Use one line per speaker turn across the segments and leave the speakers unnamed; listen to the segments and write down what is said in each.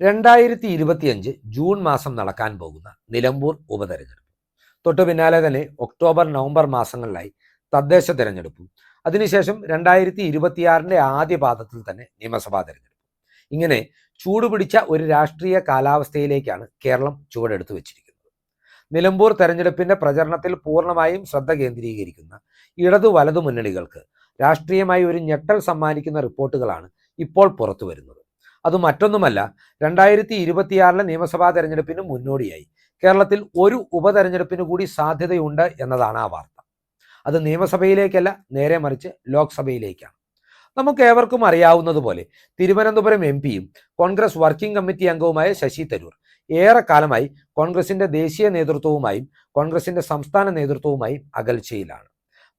രണ്ടായിരത്തി ഇരുപത്തിയഞ്ച് ജൂൺ മാസം നടക്കാൻ പോകുന്ന നിലമ്പൂർ ഉപതെരഞ്ഞെടുപ്പ്. തൊട്ടു പിന്നാലെ തന്നെ ഒക്ടോബർ നവംബർ മാസങ്ങളിലായി തദ്ദേശ തെരഞ്ഞെടുപ്പും. അതിനുശേഷം രണ്ടായിരത്തി ഇരുപത്തിയാറിന്റെ ആദ്യ പാദത്തിൽ തന്നെ നിയമസഭാ തെരഞ്ഞെടുപ്പ്. ഇങ്ങനെ ചൂടുപിടിച്ച ഒരു രാഷ്ട്രീയ കാലാവസ്ഥയിലേക്കാണ് കേരളം ചുവടെടുത്തു വെച്ചിരിക്കുന്നത്. നിലമ്പൂർ തെരഞ്ഞെടുപ്പിന്റെ പ്രചരണത്തിൽ പൂർണമായും ശ്രദ്ധ കേന്ദ്രീകരിക്കുന്ന ഇടതു വലതു മുന്നണികൾക്ക് രാഷ്ട്രീയമായി ഒരു ഞെട്ടൽ സമ്മാനിക്കുന്ന റിപ്പോർട്ടുകളാണ് ഇപ്പോൾ പുറത്തു വരുന്നത് അത് മറ്റൊന്നുമല്ല. രണ്ടായിരത്തി ഇരുപത്തിയാറിലെ നിയമസഭാ തെരഞ്ഞെടുപ്പിന് മുന്നോടിയായി. കേരളത്തിൽ ഒരു ഉപതെരഞ്ഞെടുപ്പിന് കൂടി സാധ്യതയുണ്ട് എന്നതാണ് ആ വാർത്ത. അത് നിയമസഭയിലേക്കല്ല നേരെ മറിച്ച് ലോക്സഭയിലേക്കാണ്. നമുക്ക് ഏവർക്കും അറിയാവുന്നതുപോലെ തിരുവനന്തപുരം എം പിയും കോൺഗ്രസ് വർക്കിംഗ് കമ്മിറ്റി അംഗവുമായ ശശി തരൂർ ഏറെക്കാലമായി കോൺഗ്രസിന്റെ ദേശീയ നേതൃത്വവുമായും കോൺഗ്രസിന്റെ സംസ്ഥാന നേതൃത്വവുമായും അകൽച്ചയിലാണ്.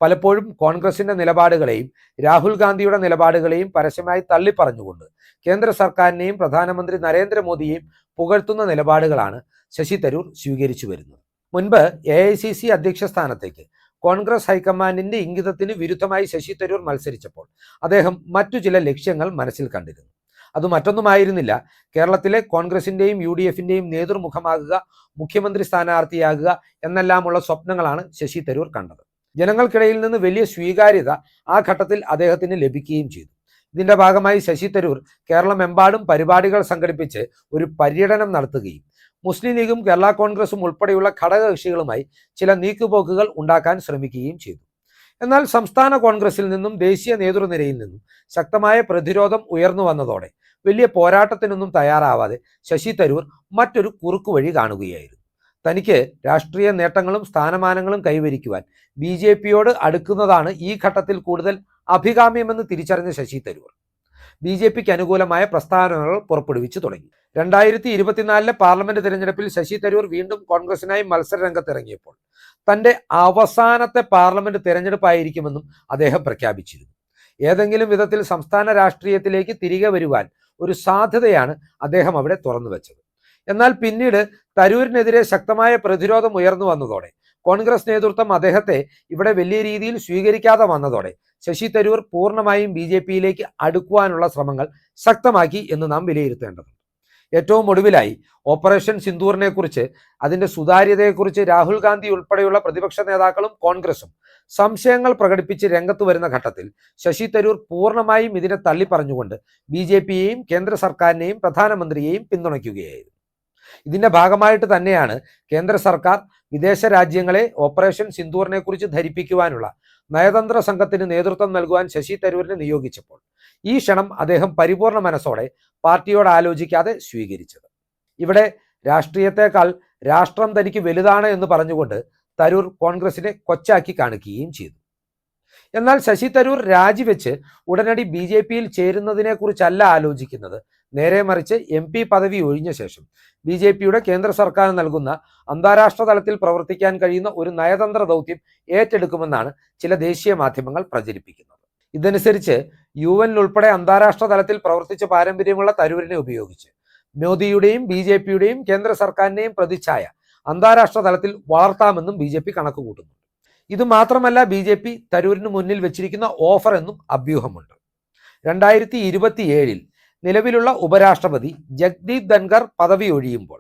പലപ്പോഴും കോൺഗ്രസിന്റെ നിലപാടുകളെയും രാഹുൽ ഗാന്ധിയുടെ നിലപാടുകളെയും പരസ്യമായി തള്ളിപ്പറഞ്ഞുകൊണ്ട് കേന്ദ്ര സർക്കാരിനെയും പ്രധാനമന്ത്രി നരേന്ദ്രമോദിയെയും പുകഴ്ത്തുന്ന നിലപാടുകളാണ് ശശി തരൂർ സ്വീകരിച്ചു വരുന്നത്. മുൻപ് എ ഐ സി സി അധ്യക്ഷ സ്ഥാനത്തേക്ക് കോൺഗ്രസ് ഹൈക്കമാൻഡിന്റെ ഇംഗിതത്തിന് വിരുദ്ധമായി ശശി തരൂർ മത്സരിച്ചപ്പോൾ അദ്ദേഹം മറ്റു ചില ലക്ഷ്യങ്ങൾ മനസ്സിൽ കണ്ടിരുന്നു. അത് മറ്റൊന്നുമായിരുന്നില്ല. കേരളത്തിലെ കോൺഗ്രസിന്റെയും യു ഡി എഫിന്റെയും നേതൃമുഖമാകുക മുഖ്യമന്ത്രി സ്ഥാനാർത്ഥിയാകുക എന്നെല്ലാമുള്ള സ്വപ്നങ്ങളാണ് ശശി തരൂർ കണ്ടത്. ജനങ്ങൾക്കിടയിൽ നിന്ന് വലിയ സ്വീകാര്യത ആ ഘട്ടത്തിൽ അദ്ദേഹത്തിന് ലഭിക്കുകയും ചെയ്തു. ഇതിന്റെ ഭാഗമായി ശശി തരൂർ കേരളമെമ്പാടും പരിപാടികൾ സംഘടിപ്പിച്ച് ഒരു പര്യടനം നടത്തുകയും മുസ്ലിം ലീഗും കേരള കോൺഗ്രസും ഉൾപ്പെടെയുള്ള ഘടകകക്ഷികളുമായി ചില നീക്കുപോക്കുകൾ ഉണ്ടാക്കാൻ ശ്രമിക്കുകയും ചെയ്തു. എന്നാൽ സംസ്ഥാന കോൺഗ്രസിൽ നിന്നും ദേശീയ നേതൃനിരയിൽ നിന്നും ശക്തമായ പ്രതിരോധം ഉയർന്നു വന്നതോടെ വലിയ പോരാട്ടത്തിനൊന്നും തയ്യാറാവാതെ ശശി തരൂർ മറ്റൊരു കുറുക്കുവഴി കാണുകയായിരുന്നു. തനിക്ക് രാഷ്ട്രീയ നേട്ടങ്ങളും സ്ഥാനമാനങ്ങളും കൈവരിക്കുവാൻ ബി ജെ പിയോട് അടുക്കുന്നതാണ് ഈ ഘട്ടത്തിൽ കൂടുതൽ അഭികാമ്യമെന്ന് തിരിച്ചറിഞ്ഞ ശശി തരൂർ. ബി ജെ പിക്ക് അനുകൂലമായ പ്രസ്താവനകൾ പുറപ്പെടുവിച്ചു തുടങ്ങി. രണ്ടായിരത്തി ഇരുപത്തിനാലിലെ പാർലമെന്റ് തിരഞ്ഞെടുപ്പിൽ ശശി തരൂർ വീണ്ടും കോൺഗ്രസിനായി മത്സര രംഗത്തിറങ്ങിയപ്പോൾ തന്റെ അവസാനത്തെ പാർലമെന്റ് തിരഞ്ഞെടുപ്പായിരിക്കുമെന്നും അദ്ദേഹം പ്രഖ്യാപിച്ചിരുന്നു. ഏതെങ്കിലും വിധത്തിൽ സംസ്ഥാന രാഷ്ട്രീയത്തിലേക്ക് തിരികെ വരുവാൻ ഒരു സാധ്യതയാണ് അദ്ദേഹം അവിടെ തുറന്നു വെച്ചത് എന്നാൽ പിന്നീട് തരൂരിനെതിരെ ശക്തമായ പ്രതിരോധം ഉയർന്നു വന്നതോടെ കോൺഗ്രസ് നേതൃത്വം അദ്ദേഹത്തെ ഇവിടെ വലിയ രീതിയിൽ സ്വീകരിക്കാതെ വന്നതോടെ ശശി തരൂർ പൂർണമായും ബി ജെ പിയിലേക്ക് അടുക്കുവാനുള്ള ശ്രമങ്ങൾ ശക്തമാക്കി എന്ന് നാം വിലയിരുത്തേണ്ടതുണ്ട്. ഏറ്റവും ഒടുവിലായി ഓപ്പറേഷൻ സിന്ദൂറിനെ കുറിച്ച് അതിന്റെ സുതാര്യതയെക്കുറിച്ച് രാഹുൽ ഗാന്ധി ഉൾപ്പെടെയുള്ള പ്രതിപക്ഷ നേതാക്കളും കോൺഗ്രസും സംശയങ്ങൾ പ്രകടിപ്പിച്ച് രംഗത്ത് വരുന്ന ഘട്ടത്തിൽ ശശി തരൂർ പൂർണമായും ഇതിനെ തള്ളിപ്പറഞ്ഞുകൊണ്ട് ബി ജെ പിയെയും കേന്ദ്ര സർക്കാരിനെയും പ്രധാനമന്ത്രിയെയും പിന്തുണയ്ക്കുകയായിരുന്നു. ഇതിന്റെ ഭാഗമായിട്ട് തന്നെയാണ് കേന്ദ്ര സർക്കാർ വിദേശ രാജ്യങ്ങളെ ഓപ്പറേഷൻ സിന്ദൂറിനെ കുറിച്ച് ധരിപ്പിക്കുവാനുള്ള നയതന്ത്ര സംഘത്തിന് നേതൃത്വം നൽകുവാൻ ശശി തരൂരിനെ നിയോഗിച്ചപ്പോൾ ഈ ക്ഷണം അദ്ദേഹം പരിപൂർണ മനസ്സോടെ പാർട്ടിയോട് ആലോചിക്കാതെ സ്വീകരിച്ചത്. ഇവിടെ രാഷ്ട്രീയത്തെക്കാൾ രാഷ്ട്രം തനിക്ക് വലുതാണ് എന്ന് പറഞ്ഞുകൊണ്ട് തരൂർ കോൺഗ്രസിനെ കൊച്ചാക്കി കാണിക്കുകയും ചെയ്തു. എന്നാൽ ശശി തരൂർ രാജിവെച്ച് ഉടനടി ബി ജെ പിയിൽ ചേരുന്നതിനെ കുറിച്ചല്ല ആലോചിക്കുന്നത് നേരെ മറിച്ച് എം പി പദവി ഒഴിഞ്ഞ ശേഷം ബി ജെ പിയുടെ കേന്ദ്ര സർക്കാർ നൽകുന്ന അന്താരാഷ്ട്ര തലത്തിൽ പ്രവർത്തിക്കാൻ കഴിയുന്ന ഒരു നയതന്ത്ര ദൗത്യം ഏറ്റെടുക്കുമെന്നാണ് ചില ദേശീയ മാധ്യമങ്ങൾ പ്രചരിപ്പിക്കുന്നത്. ഇതനുസരിച്ച് യു എൻ ഉൾപ്പെടെ അന്താരാഷ്ട്ര തലത്തിൽ പ്രവർത്തിച്ച പാരമ്പര്യമുള്ള തരൂരിനെ ഉപയോഗിച്ച് മോദിയുടെയും ബി ജെ പിയുടെയും കേന്ദ്ര സർക്കാരിന്റെയും പ്രതിച്ഛായ അന്താരാഷ്ട്ര തലത്തിൽ വളർത്താമെന്നും ബി ജെ പി കണക്ക് കൂട്ടുന്നു ഇത് മാത്രമല്ല ബി ജെ പി തരൂരിന് മുന്നിൽ വെച്ചിരിക്കുന്ന ഓഫർ എന്നും അഭ്യൂഹമുണ്ട്. രണ്ടായിരത്തി ഇരുപത്തിയേഴിൽ നിലവിലുള്ള ഉപരാഷ്ട്രപതി ജഗ്ദീപ് ധൻഖർ പദവി ഒഴിയുമ്പോൾ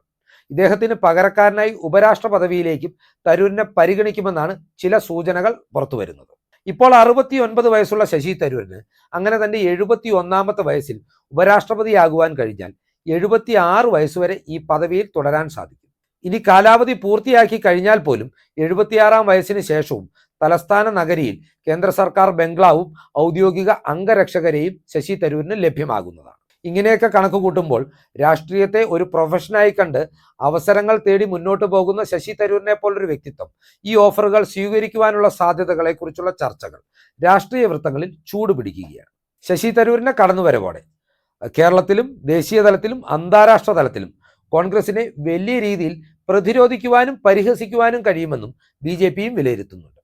ഇദ്ദേഹത്തിന് പകരക്കാരനായി ഉപരാഷ്ട്ര പദവിയിലേക്കും തരൂരിനെ പരിഗണിക്കുമെന്നാണ് ചില സൂചനകൾ പുറത്തുവരുന്നത് ഇപ്പോൾ അറുപത്തി ഒൻപത് വയസ്സുള്ള ശശി തരൂരിന് അങ്ങനെ തന്റെ എഴുപത്തി ഒന്നാമത്തെ വയസ്സിൽ ഉപരാഷ്ട്രപതിയാകുവാൻ കഴിഞ്ഞാൽ എഴുപത്തി ആറ് വയസ്സുവരെ ഈ പദവിയിൽ തുടരാൻ സാധിക്കും. ഇനി കാലാവധി പൂർത്തിയാക്കി കഴിഞ്ഞാൽ പോലും എഴുപത്തിയാറാം വയസ്സിന് ശേഷവും തലസ്ഥാന നഗരിയിൽ കേന്ദ്ര സർക്കാർ ബംഗ്ലാവും ഔദ്യോഗിക അംഗരക്ഷകരെയും ശശി തരൂരിന് ലഭ്യമാകുന്നതാണ്. ഇങ്ങനെയൊക്കെ കണക്ക് കൂട്ടുമ്പോൾ രാഷ്ട്രീയത്തെ ഒരു പ്രൊഫഷനായി കണ്ട് അവസരങ്ങൾ തേടി മുന്നോട്ട് പോകുന്ന ശശി തരൂരിനെ പോലൊരു വ്യക്തിത്വം. ഈ ഓഫറുകൾ സ്വീകരിക്കുവാനുള്ള സാധ്യതകളെക്കുറിച്ചുള്ള ചർച്ചകൾ രാഷ്ട്രീയ വൃത്തങ്ങളിൽ ചൂടുപിടിക്കുകയാണ് ശശി തരൂരിനെ കടന്നുവരവോടെ കേരളത്തിലും ദേശീയ തലത്തിലും അന്താരാഷ്ട്ര തലത്തിലും കോൺഗ്രസിനെ വലിയ രീതിയിൽ പ്രതിരോധിക്കുവാനും പരിഹസിക്കുവാനും കഴിയുമെന്നും ബി ജെ പിയും വിലയിരുത്തുന്നുണ്ട്.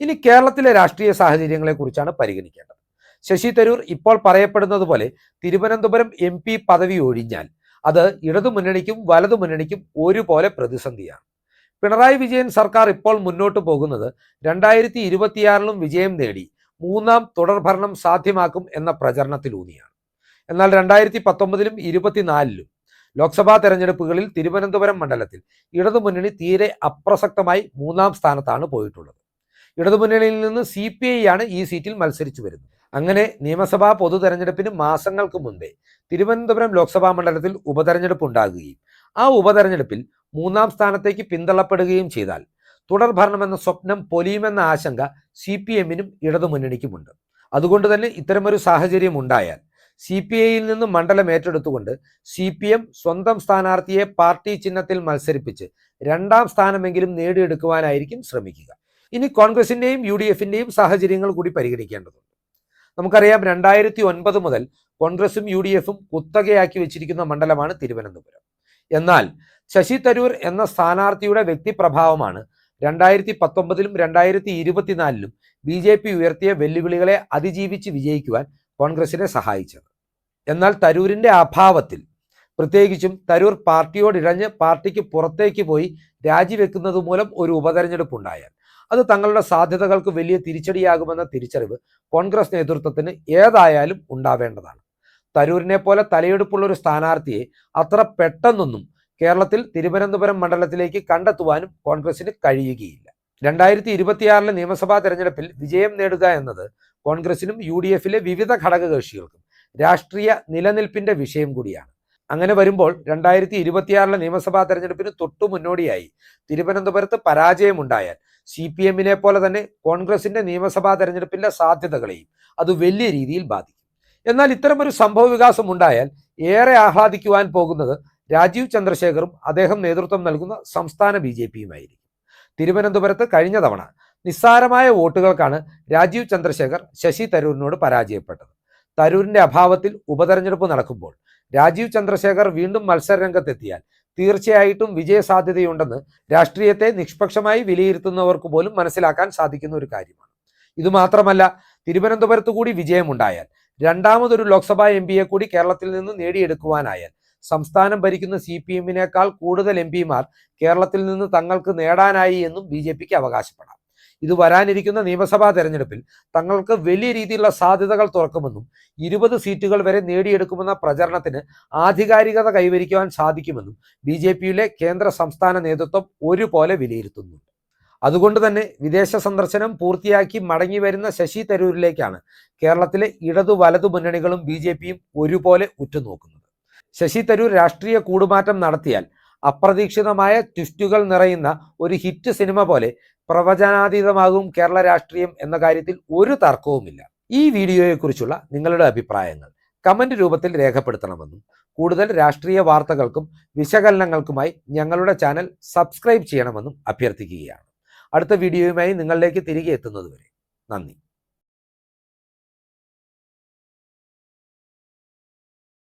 ഇനി കേരളത്തിലെ രാഷ്ട്രീയ സാഹചര്യങ്ങളെക്കുറിച്ചാണ് പരിഗണിക്കേണ്ടത്. ശശി തരൂർ ഇപ്പോൾ പറയപ്പെടുന്നത് പോലെ തിരുവനന്തപുരം എം പി പദവി ഒഴിഞ്ഞാൽ അത് ഇടതു മുന്നണിക്കും വലതു മുന്നണിക്കും ഒരുപോലെ പ്രതിസന്ധിയാണ്. പിണറായി വിജയൻ സർക്കാർ ഇപ്പോൾ മുന്നോട്ട് പോകുന്നത് രണ്ടായിരത്തി ഇരുപത്തിയാറിലും വിജയം നേടി മൂന്നാം തുടർഭരണം സാധ്യമാക്കും എന്ന പ്രചരണത്തിലൂന്നിയാണ്. എന്നാൽ രണ്ടായിരത്തി പത്തൊമ്പതിലും ഇരുപത്തിനാലിലും ലോക്സഭാ തെരഞ്ഞെടുപ്പുകളിൽ തിരുവനന്തപുരം മണ്ഡലത്തിൽ ഇടതുമുന്നണി തീരെ അപ്രസക്തമായി മൂന്നാം സ്ഥാനത്താണ് പോയിട്ടുള്ളത്. ഇടതുമുന്നണിയിൽ നിന്ന് സി ആണ് ഈ സീറ്റിൽ മത്സരിച്ചു വരുന്നത്. അങ്ങനെ നിയമസഭാ പൊതു തെരഞ്ഞെടുപ്പിന് മാസങ്ങൾക്ക് മുൻപേ തിരുവനന്തപുരം ലോക്സഭാ മണ്ഡലത്തിൽ ഉപതെരഞ്ഞെടുപ്പ് ഉണ്ടാകുകയും ആ ഉപതെരഞ്ഞെടുപ്പിൽ മൂന്നാം സ്ഥാനത്തേക്ക് പിന്തള്ളപ്പെടുകയും ചെയ്താൽ തുടർ ഭരണമെന്ന സ്വപ്നം പൊലിയുമെന്ന ആശങ്ക സി പി എമ്മിനും ഇടതുമുന്നണിക്കുമുണ്ട്. അതുകൊണ്ട് തന്നെ ഇത്തരമൊരു സാഹചര്യം ഉണ്ടായാൽ സി പി ഐയിൽ നിന്ന് മണ്ഡലം ഏറ്റെടുത്തുകൊണ്ട് സി പി എം സ്വന്തം സ്ഥാനാർത്ഥിയെ പാർട്ടി ചിഹ്നത്തിൽ മത്സരിപ്പിച്ച് രണ്ടാം സ്ഥാനമെങ്കിലും നേടിയെടുക്കുവാനായിരിക്കും ശ്രമിക്കുക. ഇനി കോൺഗ്രസിന്റെയും യു ഡി എഫിന്റെയും സാഹചര്യങ്ങൾ കൂടി പരിഗണിക്കേണ്ടതുണ്ട്. നമുക്കറിയാം രണ്ടായിരത്തി ഒൻപത് മുതൽ കോൺഗ്രസും യു ഡി എഫും കുത്തകയാക്കി വെച്ചിരിക്കുന്ന മണ്ഡലമാണ് തിരുവനന്തപുരം. എന്നാൽ ശശി തരൂർ എന്ന സ്ഥാനാർത്ഥിയുടെ വ്യക്തിപ്രഭാവമാണ് രണ്ടായിരത്തി പത്തൊമ്പതിലും രണ്ടായിരത്തി ഇരുപത്തിനാലിലും ബി ജെ പി ഉയർത്തിയ വെല്ലുവിളികളെ അതിജീവിച്ച് വിജയിക്കുവാൻ കോൺഗ്രസിനെ സഹായിച്ചത്. എന്നാൽ തരൂരിന്റെ അഭാവത്തിൽ പ്രത്യേകിച്ചും തരൂർ പാർട്ടിയോട് ഇഴഞ്ഞ് പാർട്ടിക്ക് പുറത്തേക്ക് പോയി രാജിവെക്കുന്നത് മൂലം ഒരു ഉപതെരഞ്ഞെടുപ്പ് ഉണ്ടായാൽ അത് തങ്ങളുടെ സാധ്യതകൾക്ക് വലിയ തിരിച്ചടിയാകുമെന്ന തിരിച്ചറിവ് കോൺഗ്രസ് നേതൃത്വത്തിന് ഏതായാലും ഉണ്ടാവേണ്ടതാണ്. തരൂരിനെ പോലെ തലയെടുപ്പുള്ള ഒരു സ്ഥാനാർത്ഥിയെ അത്ര പെട്ടെന്നൊന്നും കേരളത്തിൽ തിരുവനന്തപുരം മണ്ഡലത്തിലേക്ക് കണ്ടെത്തുവാനും കോൺഗ്രസിന് കഴിയുകയില്ല. രണ്ടായിരത്തി ഇരുപത്തിയാറിലെ നിയമസഭാ തെരഞ്ഞെടുപ്പിൽ വിജയം നേടുക എന്നത് കോൺഗ്രസിനും യു ഡി എഫിലെ വിവിധ ഘടകകക്ഷികൾക്കും രാഷ്ട്രീയ നിലനിൽപ്പിന്റെ വിഷയം കൂടിയാണ്. അങ്ങനെ വരുമ്പോൾ രണ്ടായിരത്തി ഇരുപത്തിയാറിലെ നിയമസഭാ തെരഞ്ഞെടുപ്പിന് തൊട്ടു മുന്നോടിയായി തിരുവനന്തപുരത്ത് പരാജയമുണ്ടായാൽ സി പി എമ്മിനെ പോലെ തന്നെ കോൺഗ്രസിന്റെ നിയമസഭാ തെരഞ്ഞെടുപ്പിന്റെ സാധ്യതകളെയും അത് വലിയ രീതിയിൽ ബാധിക്കും. എന്നാൽ ഇത്തരമൊരു സംഭവ വികാസം ഉണ്ടായാൽ ഏറെ ആഹ്ലാദിക്കുവാൻ പോകുന്നത് രാജീവ് ചന്ദ്രശേഖറും അദ്ദേഹം നേതൃത്വം നൽകുന്ന സംസ്ഥാന ബി ജെ പിയുമായിരിക്കും. തിരുവനന്തപുരത്ത് കഴിഞ്ഞ തവണ നിസ്സാരമായ വോട്ടുകൾക്കാണ് രാജീവ് ചന്ദ്രശേഖർ ശശി തരൂരിനോട് പരാജയപ്പെട്ടത്. തരൂരിന്റെ അഭാവത്തിൽ ഉപതെരഞ്ഞെടുപ്പ് നടക്കുമ്പോൾ രാജീവ് ചന്ദ്രശേഖർ വീണ്ടും മത്സരരംഗത്തെത്തിയാൽ തീർച്ചയായിട്ടും വിജയസാധ്യതയുണ്ടെന്ന് രാഷ്ട്രീയത്തെ നിഷ്പക്ഷമായി വിലയിരുത്തുന്നവർക്ക് പോലും മനസ്സിലാക്കാൻ സാധിക്കുന്ന ഒരു കാര്യമാണ്. ഇതുമാത്രമല്ല തിരുവനന്തപുരത്ത് കൂടി വിജയമുണ്ടായാൽ രണ്ടാമതൊരു ലോക്സഭാ എം പിയെ കൂടി കേരളത്തിൽ നിന്ന് നേടിയെടുക്കുവാനായാൽ സംസ്ഥാനം ഭരിക്കുന്ന സി പി എമ്മിനേക്കാൾ കൂടുതൽ എം പിമാർ കേരളത്തിൽ നിന്ന് തങ്ങൾക്ക് നേടാനായി എന്നും ബി ജെ പിക്ക് അവകാശപ്പെടാം. ഇത് വരാനിരിക്കുന്ന നിയമസഭാ തെരഞ്ഞെടുപ്പിൽ തങ്ങൾക്ക് വലിയ രീതിയിലുള്ള സാധ്യതകൾ തുറക്കുമെന്നും ഇരുപത് സീറ്റുകൾ വരെ നേടിയെടുക്കുമെന്ന പ്രചരണത്തിന് ആധികാരികത കൈവരിക്കുവാൻ സാധിക്കുമെന്നും ബി ജെ പിയിലെ കേന്ദ്ര സംസ്ഥാന നേതൃത്വം ഒരുപോലെ വിലയിരുത്തുന്നുണ്ട് അതുകൊണ്ട് തന്നെ വിദേശ സന്ദർശനം പൂർത്തിയാക്കി മടങ്ങി വരുന്ന ശശി തരൂരിലേക്കാണ് കേരളത്തിലെ ഇടതു വലതു മുന്നണികളും ബി ജെ പിയും ഒരുപോലെ ഉറ്റുനോക്കുന്നത്. ശശി തരൂർ രാഷ്ട്രീയ കൂടുമാറ്റം നടത്തിയാൽ അപ്രതീക്ഷിതമായ ട്വിസ്റ്റുകൾ നിറയുന്ന ഒരു ഹിറ്റ് സിനിമ പോലെ പ്രവചനാതീതമാകും കേരള രാഷ്ട്രീയം എന്ന കാര്യത്തിൽ ഒരു തർക്കവുമില്ല. ഈ വീഡിയോയെക്കുറിച്ചുള്ള നിങ്ങളുടെ അഭിപ്രായങ്ങൾ കമന്റ് രൂപത്തിൽ രേഖപ്പെടുത്തണമെന്നും കൂടുതൽ രാഷ്ട്രീയ വാർത്തകൾക്കും വിശകലനങ്ങൾക്കുമായി ഞങ്ങളുടെ ചാനൽ സബ്സ്ക്രൈബ് ചെയ്യണമെന്നും അഭ്യർത്ഥിക്കുകയാണ്. അടുത്ത വീഡിയോയുമായി നിങ്ങളിലേക്ക് തിരികെ എത്തുന്നതുവരെ നന്ദി.